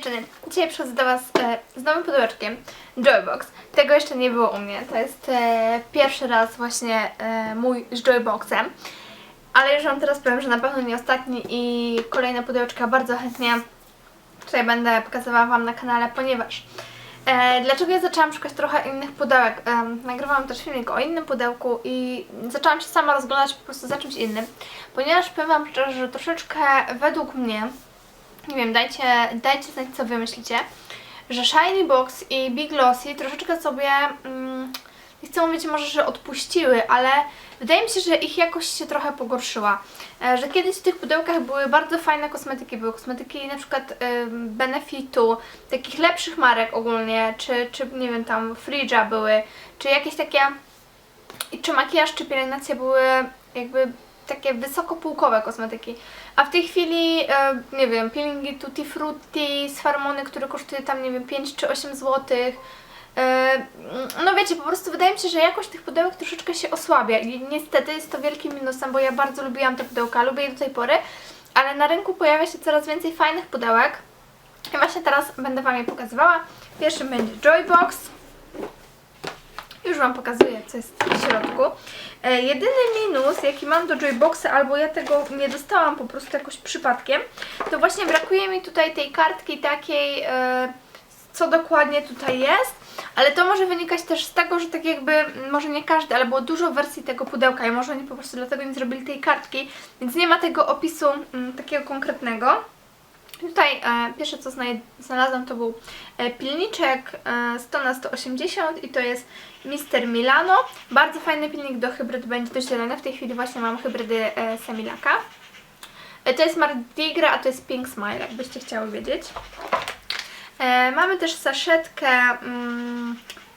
dziewczyny, dzisiaj przychodzę do Was e, z nowym pudełeczkiem Joybox. Tego jeszcze nie było u mnie, to jest e, pierwszy raz właśnie e, mój z Joyboxem. Ale już Wam teraz powiem, że na pewno nie ostatni i kolejne pudełeczka bardzo chętnie tutaj będę pokazywała Wam na kanale, ponieważ e, dlaczego ja zaczęłam szukać trochę innych pudełek? E, nagrywałam też filmik o innym pudełku i zaczęłam się sama rozglądać po prostu za czymś innym, ponieważ powiem Wam szczerze, że troszeczkę według mnie nie wiem, dajcie, dajcie znać co wy myślicie, że Shiny Box i Big Glossy troszeczkę sobie, mm, nie chcę mówić może, że odpuściły, ale wydaje mi się, że ich jakość się trochę pogorszyła. E, że kiedyś w tych pudełkach były bardzo fajne kosmetyki, były kosmetyki na przykład ym, Benefitu, takich lepszych marek ogólnie, czy, czy nie wiem, tam Fridge'a były, czy jakieś takie, czy makijaż, czy pielęgnacja były jakby takie wysokopółkowe kosmetyki. A w tej chwili, e, nie wiem, peelingi Tutti Frutti z Farmony, które kosztuje tam, nie wiem, 5 czy 8 zł. E, no wiecie, po prostu wydaje mi się, że jakość tych pudełek troszeczkę się osłabia i niestety jest to wielkim minusem, bo ja bardzo lubiłam te pudełka, lubię je do tej pory, ale na rynku pojawia się coraz więcej fajnych pudełek i właśnie teraz będę Wam je pokazywała. Pierwszym będzie Joybox. Już Wam pokazuję, co jest w środku. E, jedyny minus, jaki mam do Joyboxa, albo ja tego nie dostałam po prostu jakoś przypadkiem, to właśnie brakuje mi tutaj tej kartki takiej, e, co dokładnie tutaj jest, ale to może wynikać też z tego, że tak jakby, może nie każdy, ale było dużo wersji tego pudełka i może oni po prostu dlatego nie zrobili tej kartki, więc nie ma tego opisu m, takiego konkretnego. Tutaj e, pierwsze co znalazłam to był e, pilniczek e, 100 na 180 i to jest Mister Milano. Bardzo fajny pilnik do hybryd będzie do zielone. W tej chwili właśnie mam hybrydy e, Semilaka. E, to jest Mardi Gras, a to jest Pink Smile, jakbyście chciały wiedzieć. E, mamy też saszetkę mm,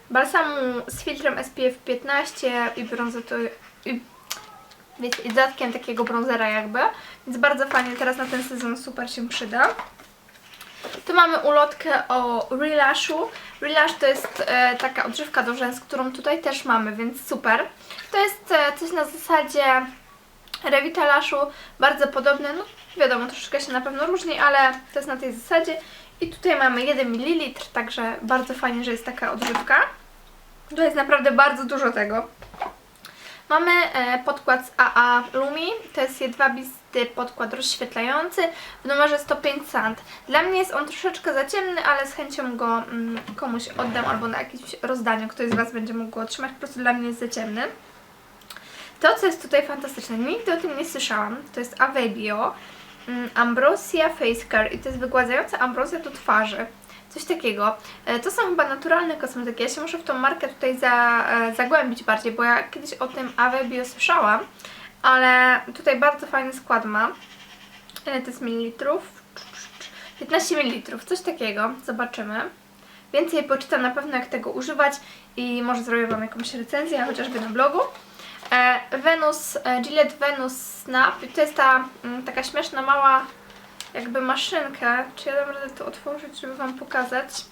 balsamu z filtrem SPF 15 i brązotu, i wiecie, dodatkiem takiego bronzera jakby, więc bardzo fajnie teraz na ten sezon super się przyda. Tu mamy ulotkę o Relashu. Relash to jest e, taka odżywka do rzęs, którą tutaj też mamy, więc super. To jest e, coś na zasadzie Revitalashu, bardzo podobne, no wiadomo, troszeczkę się na pewno różni, ale to jest na tej zasadzie. I tutaj mamy 1 ml, także bardzo fajnie, że jest taka odżywka. To jest naprawdę bardzo dużo tego. Mamy e, podkład z AA Lumi, to jest jedwabisty podkład rozświetlający w numerze 105 cent. Dla mnie jest on troszeczkę za ciemny, ale z chęcią go mm, komuś oddam albo na jakimś rozdaniu, ktoś z Was będzie mógł go otrzymać, po prostu dla mnie jest za ciemny. To, co jest tutaj fantastyczne, nigdy o tym nie słyszałam, to jest Avebio mm, Ambrosia Face Care i to jest wygładzająca ambrozja do twarzy. Coś takiego. E, To są chyba naturalne kosmetyki. Ja się muszę w tą markę tutaj za, e, zagłębić bardziej, bo ja kiedyś o tym Avebio słyszałam, ale tutaj bardzo fajny skład ma. Ile to jest mililitrów? 15 mililitrów, coś takiego. Zobaczymy. Więcej poczytam na pewno jak tego używać i może zrobię Wam jakąś recenzję, chociażby na blogu. Venus, e, Gillette Venus Snap. To jest ta mm, taka śmieszna, mała jakby maszynkę. Czy ja dam radę to otworzyć, żeby Wam pokazać?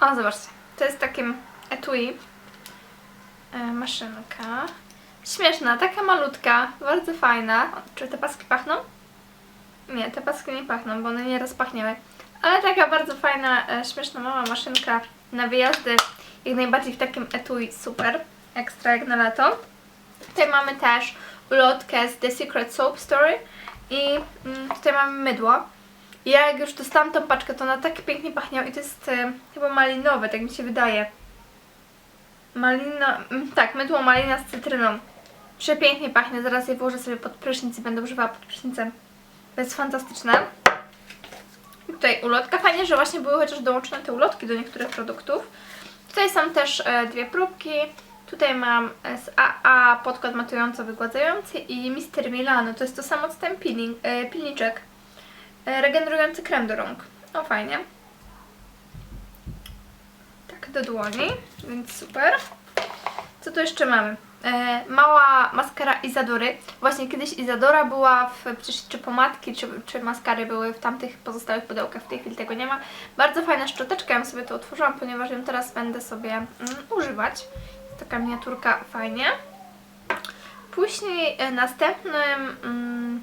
O, zobaczcie. To jest takim etui. E, maszynka. Śmieszna, taka malutka, bardzo fajna. O, Czy te paski pachną? Nie, te paski nie pachną, bo one nie rozpachniały. Ale taka bardzo fajna, e, śmieszna, mała maszynka na wyjazdy. Jak najbardziej w takim etui super. Ekstra jak na lato. Tutaj mamy też ulotkę z The Secret Soap Story i mm, tutaj mamy mydło. I ja jak już dostałam tą paczkę, to ona tak pięknie pachniała i to jest e, chyba malinowe, tak mi się wydaje. Malina, mm, tak, mydło malina z cytryną. Przepięknie pachnie, zaraz je włożę sobie pod prysznic i będę używała pod prysznicem. To jest fantastyczne. I tutaj ulotka. Fajnie, że właśnie były chociaż dołączone te ulotki do niektórych produktów. Tutaj są też e, dwie próbki. Tutaj mam e, z AA podkład matująco-wygładzający i Mister Milano. To jest to samo co ten peeling, e, pilniczek. E, regenerujący krem do rąk. No fajnie. Tak, do dłoni, więc super. Co tu jeszcze mamy? E, mała maskara Izadory. Właśnie kiedyś Izadora była w, przecież czy pomadki, czy, czy maskary były w tamtych pozostałych pudełkach, w tej chwili tego nie ma. Bardzo fajna szczoteczka, ja sobie to otworzyłam, ponieważ ją teraz będę sobie mm, używać. Taka miniaturka, fajnie. Później e, następnym mm,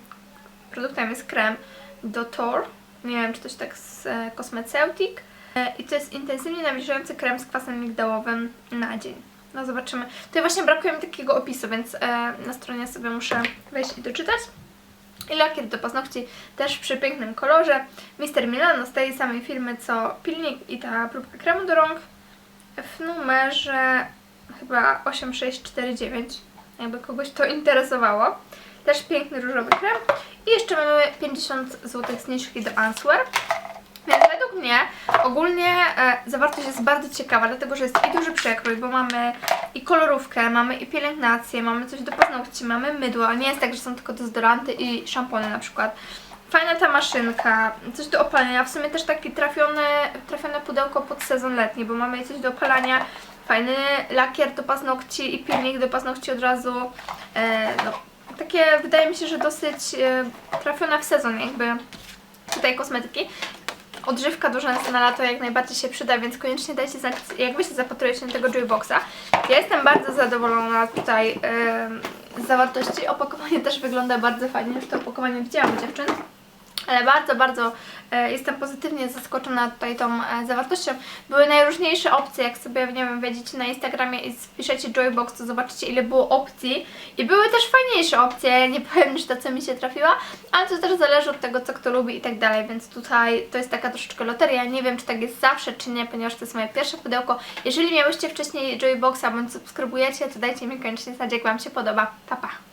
produktem jest krem Dotor. Nie wiem, czy coś tak z e, Cosmeceutic. E, I to jest intensywnie nawilżający krem z kwasem migdałowym na dzień. No zobaczymy. Tutaj właśnie brakuje mi takiego opisu, więc e, na stronie sobie muszę wejść i doczytać. I lakier do paznokci też w przepięknym kolorze. Mr. Milano z tej samej firmy co pilnik i ta próbka kremu do rąk w numerze chyba 8649, jakby kogoś to interesowało. Też piękny różowy krem. I jeszcze mamy 50 zł zniżki do Answer. Więc według mnie ogólnie e, zawartość jest bardzo ciekawa, dlatego że jest i duży przekrój, bo mamy i kolorówkę, mamy i pielęgnację, mamy coś do paznokci, mamy mydło. Nie jest tak, że są tylko dezodoranty i szampony na przykład. Fajna ta maszynka, coś do opalania, w sumie też takie trafione, trafione pudełko pod sezon letni, bo mamy coś do opalania, fajny lakier do paznokci i pilnik do paznokci od razu. E, no, takie wydaje mi się, że dosyć e, trafione w sezon jakby tutaj kosmetyki. Odżywka do rzęs na lato jak najbardziej się przyda, więc koniecznie dajcie znać, jak wy się zapatrujecie na tego Joyboxa. Ja jestem bardzo zadowolona tutaj em, z zawartości. Opakowanie też wygląda bardzo fajnie, już to opakowanie widziałam dziewczyn. Ale bardzo, bardzo e, jestem pozytywnie zaskoczona tutaj tą e, zawartością. Były najróżniejsze opcje, jak sobie, nie wiem, wejdziecie na Instagramie i wpiszecie Joybox, to zobaczycie ile było opcji. I były też fajniejsze opcje, nie powiem niż ta, co mi się trafiła, ale to też zależy od tego, co kto lubi i tak dalej, więc tutaj to jest taka troszeczkę loteria. Nie wiem, czy tak jest zawsze, czy nie, ponieważ to jest moje pierwsze pudełko. Jeżeli miałyście wcześniej Joyboxa bądź subskrybujecie, to dajcie mi koniecznie znać, jak Wam się podoba. Pa, pa!